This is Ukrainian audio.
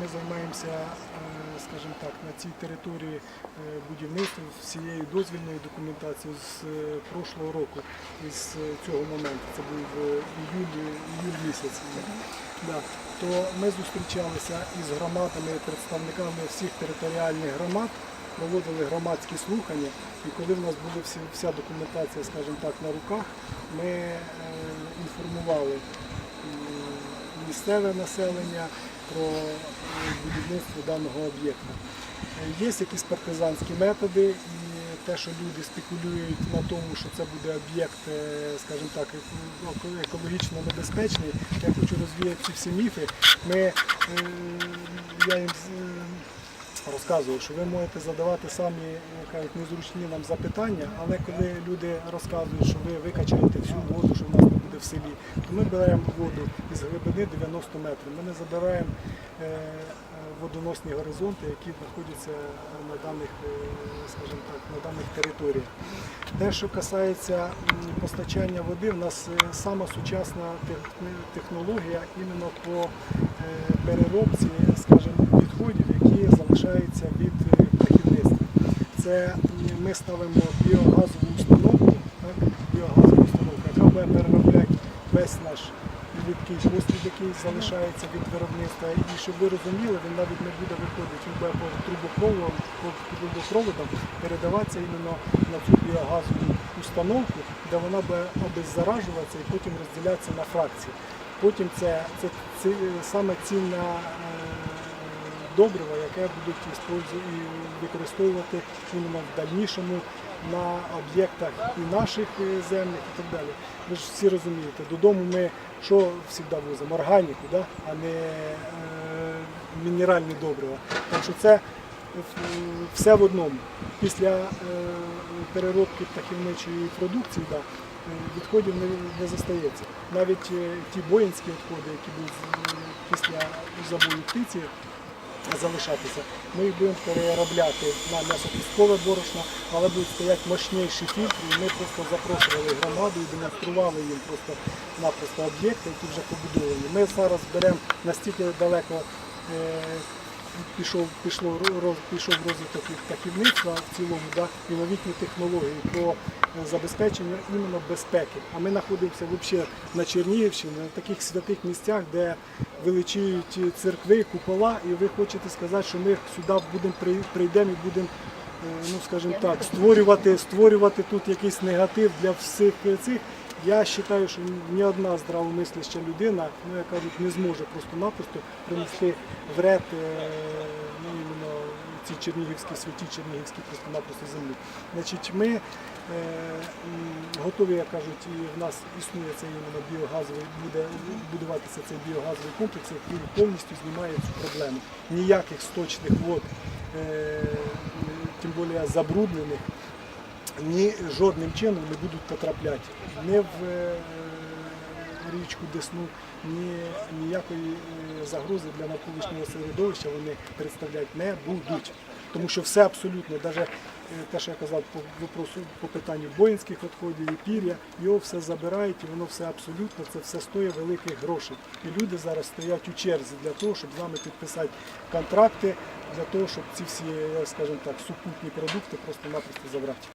ми займаємося, е, скажімо так, на цій території е, будівництва всією дозвільною документацією з е, прошлого року, е, цього моменту. Це був іюль, іюль місяць. Да. То ми зустрічалися із громадами, представниками всіх територіальних громад, проводили громадські слухання, і коли в нас була вся документація, скажімо так, на руках, ми інформували місцеве населення про е, будівництво даного об'єкта. Е, Є якісь партизанські методи, і те, що люди спекулюють на тому, що це буде об'єкт, е, скажімо так, екологічно небезпечний, я хочу розвіяти ці всі міфи. Ми, я їм розказував, що ви можете задавати самі кажуть, незручні нам запитання, але коли люди розказують, що ви викачаєте всю воду, що в нас не буде в селі, то ми беремо воду із глибини 90 метрів. Ми не забираємо е, водоносні горизонти, які знаходяться на даних, е, скажімо так, на даних територіях. Те, що касається постачання води, в нас е, сама сучасна технологія іменно по переробці, скажімо, відходів, які залишаються від е, птахівництва. Це ми ставимо біогазову установку, так, біогазову установку, яка буде переробляти весь наш рідкий послід, який залишається від виробництва. І щоб ви розуміли, він навіть не буде виходити, він буде по трубопроводам, по трубопроводам передаватися іменно на цю біогазову установку, де вона буде обеззаражуватися і потім розділятися на фракції. Потім це, це, це саме цінна е, добрива, яке будуть і використовувати в дальнішому на об'єктах і наших е, землях і так далі. Ви ж всі розумієте, додому ми що завжди возимо? Органіку, да? а не е, мінеральні добрива. Так що це все в одному. Після е, переробки птахівничої продукції да, е, відходів не, застається. Навіть е, ті боїнські відходи, які е, після забою птиці залишатися, ми їх будемо переробляти на м'ясокісткове борошно, але будуть стояти мощніші фільтри, ми просто запрошували громаду і демонстрували їм просто-напросто об'єкти, які вже побудовані. Ми зараз беремо настільки далеко. е, Пішов, пішло, пішов розвиток птахівництва в цілому, да, і новітні технології по е, забезпеченню іменно безпеки. А ми знаходимося взагалі на Чернігівщині, на таких святих місцях, де величують церкви, купола, і ви хочете сказати, що ми сюди будемо при- прийдемо і будемо, е, ну скажімо так, створювати, створювати тут якийсь негатив для всіх цих. Я вважаю, що ні одна здравомисляща людина, ну я кажу, не зможе просто-напросто принести вред е, цій чернігівській святі чернігівській просто-напросто землі. Значить, ми е, готові, як кажуть, і в нас існує цей біогазовий, буде будуватися цей біогазовий комплекс, який повністю знімає цю проблему. Ніяких сточних вод, е, тим більше забруднених, ні жодним чином не будуть потрапляти не в е, річку Десну, ні ніякої е, загрози для навколишнього середовища вони представляти не будуть. Тому що все абсолютно, навіть те, що я казав по вопросу по питанню боїнських відходів і пір'я, його все забирають і воно все абсолютно, це все стоїть великих грошей. І люди зараз стоять у черзі для того, щоб з нами підписати контракти, для того, щоб ці всі, е, скажімо так, супутні продукти просто-напросто забрати.